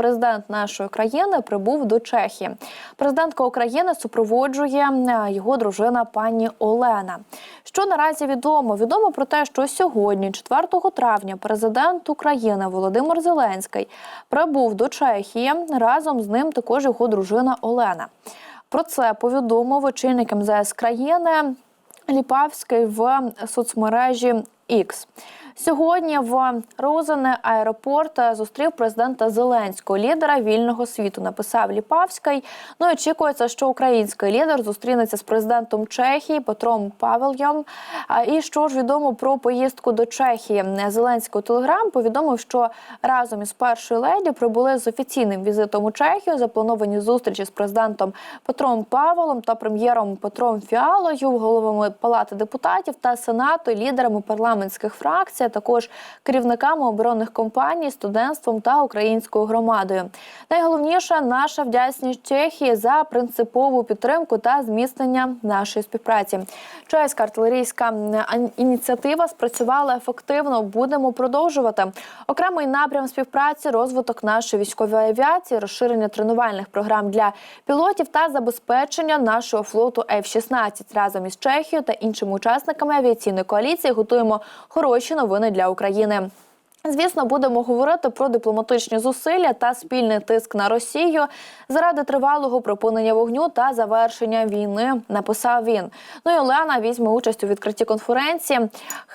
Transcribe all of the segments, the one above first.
президент нашої країни прибув до Чехії. Президентка України супроводжує е, його дружина пані Олена. Що наразі відомо? Відомо про те, що сьогодні, 4 травня, президент України Володимир Зеленський прибув до Чехії. Разом з ним також його дружина Олена. Про це повідомив очільник МЗС країни Ліпавський в соцмережі X. Сьогодні в Розене аеропорт зустрів президента Зеленського, лідера вільного світу. Написав Ліпавський. Ну і очікується, що український лідер зустрінеться з президентом Чехії Петром Павельєм. І що ж відомо про поїздку до Чехії? Зеленський у телеграм повідомив, що разом із першою леді прибули з офіційним візитом у Чехію. Заплановані зустрічі з президентом Петром Павелом та прем'єром Петром Фіалою, головами палати депутатів та сенату, лідерами парламентських фракцій, також керівниками оборонних компаній, студентством та українською громадою. Найголовніше наша вдячність Чехії за принципову підтримку та зміцнення нашої співпраці. Чеська артилерійська м, ініціатива спрацювала ефективно. Будемо продовжувати окремий напрям співпраці, розвиток нашої військової авіації, розширення тренувальних програм для пілотів та забезпечення нашого флоту F-16. разом із Чехією та іншими учасниками авіаційної коаліції. Готуємо хороші новини для України. Звісно, будемо говорити про дипломатичні зусилля та спільний тиск на Росію заради тривалого припинення вогню та завершення війни. Написав він. Ну і Олена візьме участь у відкритті конференції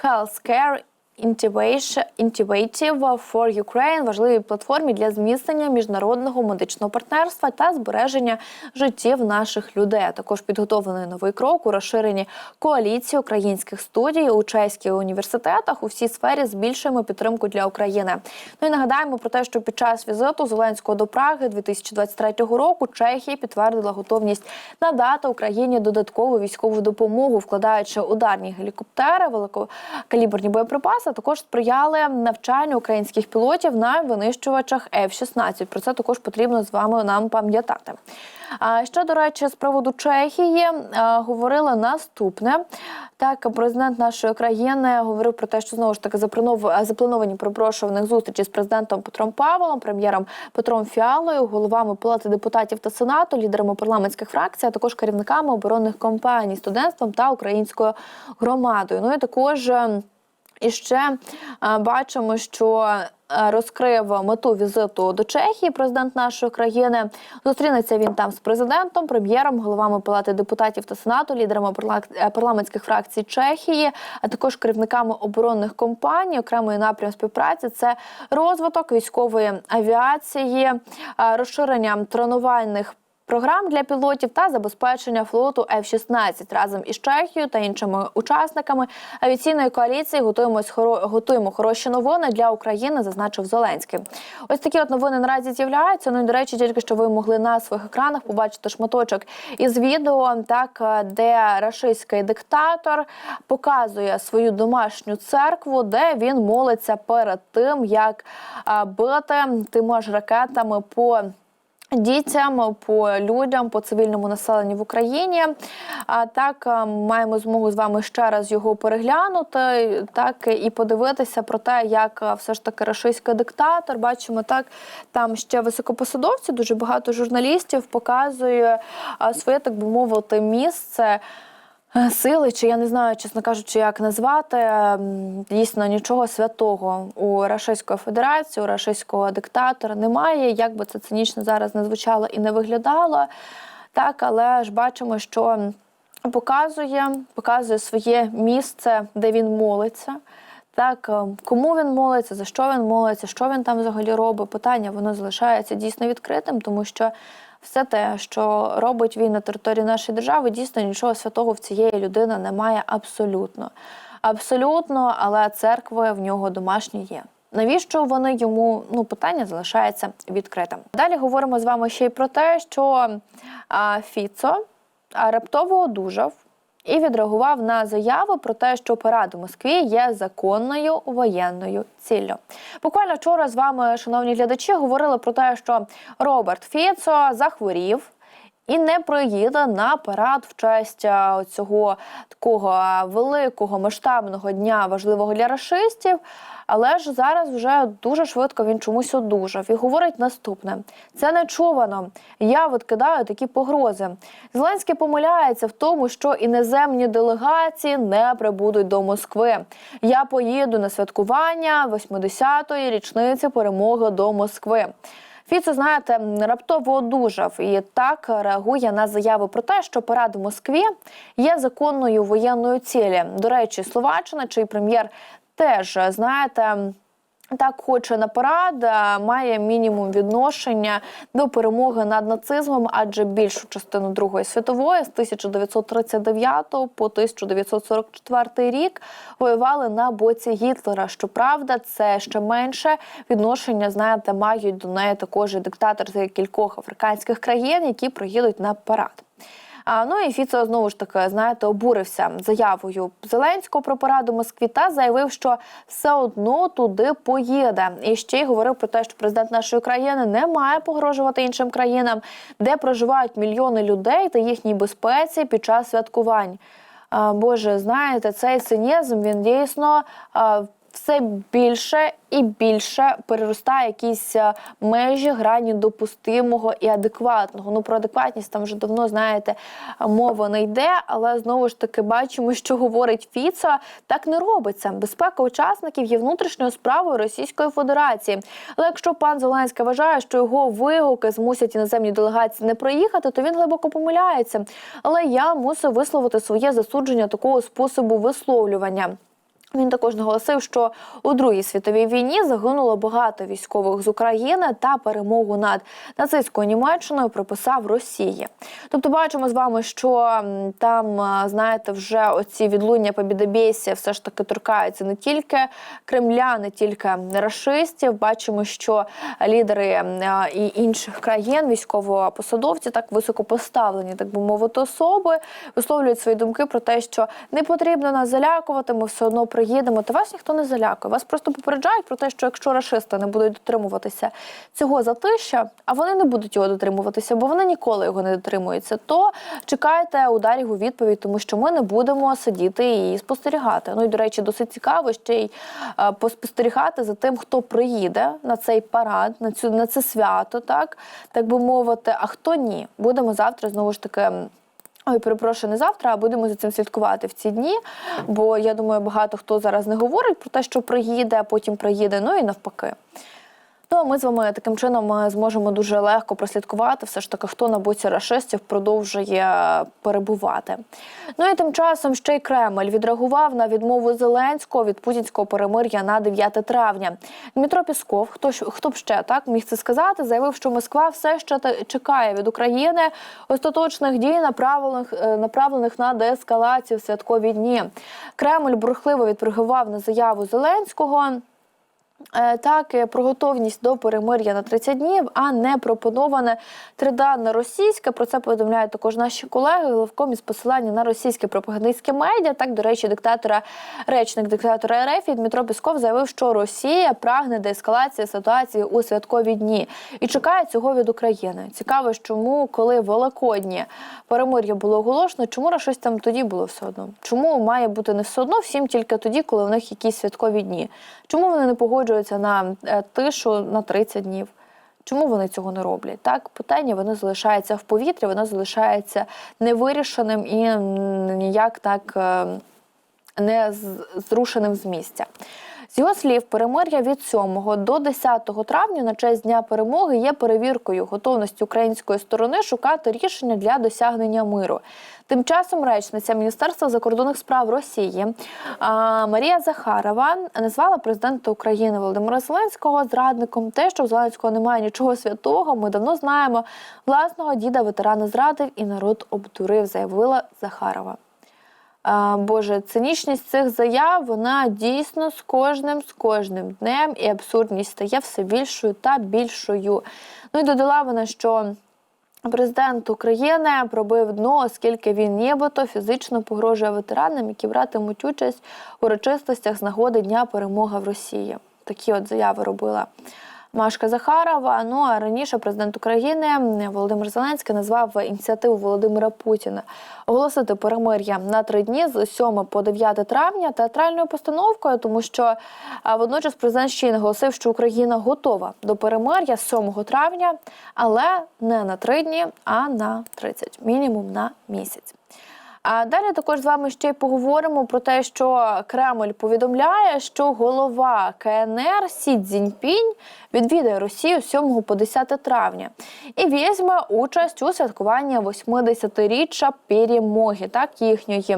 Healthcare Innovative for Ukraine – важливій платформі для зміцнення міжнародного медичного партнерства та збереження життів наших людей. Також підготовлений новий крок у розширенні коаліції українських студій у чеських університетах у всій сфері збільшуємо підтримку для України. Ну і нагадаємо про те, що під час візиту Зеленського до Праги 2023 року Чехія підтвердила готовність надати Україні додаткову військову допомогу, вкладаючи ударні гелікоптери, великокаліберні боєприпаси. А Також сприяли навчанню українських пілотів на винищувачах F-16. Про це також потрібно з вами нам пам'ятати. А ще до речі, з приводу Чехії а, говорили наступне. Так, президент нашої країни говорив про те, що знову ж таки заплановані перепрошую, в них зустрічі з президентом Петром Павлом, прем'єром Петром Фіалою, головами палати депутатів та сенату, лідерами парламентських фракцій, а також керівниками оборонних компаній, студентством та українською громадою. Ну і також. І ще е, бачимо, що е, розкрив мету візиту до Чехії президент нашої країни. Зустрінеться він там з президентом, прем'єром, головами палати депутатів та сенату, лідерами е, парламентських фракцій Чехії, а також керівниками оборонних компаній. Окремий напрям співпраці це розвиток військової авіації, розширення тренувальних. Програм для пілотів та забезпечення флоту F-16 разом із Чехією та іншими учасниками авіаційної коаліції готуємось хоро... готуємо хороші новини для України, зазначив Зеленський. Ось такі от новини наразі з'являються. Ну і до речі, тільки що ви могли на своїх екранах побачити шматочок із відео, так де рашистський диктатор показує свою домашню церкву, де він молиться перед тим, як бити тими ж ракетами по. Дітям по людям, по цивільному населенню в Україні. А так е, маємо змогу з вами ще раз його переглянути, так і подивитися про те, як е, все ж таки рашистський диктатор. Бачимо так, там ще високопосадовці, дуже багато журналістів показує е, своє, так би мовити, місце. Е, Сили, чи я не знаю, чесно кажучи, як назвати дійсно нічого святого у Рашистської Федерації, у рашистського диктатора немає. Як би це цинічно зараз не звучало і не виглядало, так, але ж бачимо, що показує, показує своє місце, де він молиться. Так, е, кому він молиться, за що він молиться, що він там взагалі робить, питання воно залишається дійсно відкритим, тому що все те, що робить він на території нашої держави, дійсно нічого святого в цієї людини немає абсолютно. Абсолютно, але церкви в нього домашні є. Навіщо вони йому? Ну, питання залишається відкритим. Далі говоримо з вами ще й про те, що а, Фіцо а, раптово одужав і відреагував на заяву про те, що парад у Москві є законною воєнною ціллю. Буквально вчора з вами, шановні глядачі, говорили про те, що Роберт Фіцо захворів. І не приїде на парад в честь цього такого великого масштабного дня важливого для рашистів. Але ж зараз вже дуже швидко він чомусь одужав і говорить наступне: це нечувано. Я відкидаю такі погрози. Зеленський помиляється в тому, що іноземні делегації не прибудуть до Москви. Я поїду на святкування 80-ї річниці перемоги до Москви. Фіцо, знаєте, раптово одужав і так реагує на заяву про те, що парад в Москві є законною воєнною цілі. До речі, Словаччина, чий прем'єр теж знаєте. Так, хоче на парад, має мінімум відношення до перемоги над нацизмом, адже більшу частину Другої світової з 1939 по 1944 рік воювали на боці Гітлера. Щоправда, це ще менше відношення, знаєте, мають до неї також і диктатори кількох африканських країн, які приїдуть на парад. Ну і Фіцо знову ж таки, знаєте, обурився заявою Зеленського про параду в Москві та заявив, що все одно туди поїде. І ще й говорив про те, що президент нашої країни не має погрожувати іншим країнам, де проживають мільйони людей та їхній безпеці під час святкувань. Боже, знаєте, цей цинізм він дійсно. Все більше і більше переростає якісь е, межі грані допустимого і адекватного. Ну про адекватність там вже давно знаєте, мова не йде, але знову ж таки бачимо, що говорить Фіцо. Так не робиться. Безпека учасників є внутрішньою справою Російської Федерації. Але якщо пан Зеленський вважає, що його вигуки змусять іноземні делегації не проїхати, то він глибоко помиляється. Але я мусив висловити своє засудження такого способу висловлювання. Він також наголосив, що у Другій світовій війні загинуло багато військових з України та перемогу над нацистською Німеччиною приписав Росії. Тобто, бачимо з вами, що там, знаєте, вже оці відлуння побідобєсія все ж таки торкаються не тільки Кремля, не тільки рашистів. Бачимо, що лідери і інших країн, військовопосадовці, так високо поставлені, так би мовити, особи, висловлюють свої думки про те, що не потрібно нас залякувати, ми все одно приїдемо. Та вас ніхто не залякує. Вас просто попереджають про те, що якщо рашисти не будуть дотримуватися цього затища, а вони не будуть його дотримуватися, бо вони ніколи його не дотримуються, то чекайте ударів у відповідь, тому що ми не будемо сидіти і спостерігати. Ну і до речі, досить цікаво ще й е, поспостерігати за тим, хто приїде на цей парад, на цю на це свято, так так би мовити. А хто ні, будемо завтра знову ж таки. Ой, перепрошую, не завтра, а будемо за цим слідкувати в ці дні. Бо я думаю, багато хто зараз не говорить про те, що приїде, а потім приїде. Ну і навпаки. Ну, а ми з вами таким чином е, зможемо дуже легко прослідкувати, все ж таки, хто на боці рашистів продовжує перебувати. Ну і тим часом ще й Кремль відреагував на відмову Зеленського від путінського перемир'я на 9 травня. Дмитро Пісков, хто хто б ще так міг це сказати, заявив, що Москва все ще чекає від України остаточних дій, направлених е, направлених на деескалацію в святкові дні. Кремль бурхливо відреагував на заяву Зеленського. Е, Так, е, про готовність до перемир'я на 30 днів, а не пропоноване триденне російське. Про це повідомляють також наші колеги. Головком із посилання на російське пропагандистське медіа. Так, до речі, диктатора, речник диктатора РФ Дмитро Пісков заявив, що Росія прагне деескалації ситуації у святкові дні і чекає цього від України. Цікаво, чому, коли Великодні перемир'я було оголошено, чому щось там тоді було все одно? Чому має бути не все одно всім тільки тоді, коли в них якісь святкові дні? Чому вони не погоджуються на е, тишу на 30 днів? Чому вони цього не роблять? Так, питання воно залишається в повітрі, воно залишається невирішеним і ніяк так е, не зрушеним з місця. З його слів, перемир'я від 7 до 10 травня на честь Дня перемоги є перевіркою готовності української сторони шукати рішення для досягнення миру. Тим часом речниця Міністерства закордонних справ Росії Марія Захарова назвала президента України Володимира Зеленського зрадником. Те, що в Зеленського немає нічого святого, ми давно знаємо. Власного діда ветерана зрадив і народ обдурив, заявила Захарова. Боже, цинічність цих заяв вона дійсно з кожним з кожним днем і абсурдність стає все більшою та більшою. Ну і додала вона, що президент України пробив дно, оскільки він нібито фізично погрожує ветеранам, які братимуть участь у урочистостях з нагоди Дня перемоги в Росії. Такі от заяви робила Машка Захарова. Ну а раніше президент України Володимир Зеленський назвав ініціативу Володимира Путіна оголосити перемир'я на три дні з 7 по 9 травня театральною постановкою, тому що водночас президент ще й наголосив, що Україна готова до перемир'я з 7 травня, але не на три дні, а на 30, мінімум на місяць. А далі також з вами ще й поговоримо про те, що Кремль повідомляє, що голова КНР Сі Цзіньпінь відвідає Росію з 7 по 10 травня і візьме участь у святкуванні 80-річчя перемоги, так їхньої.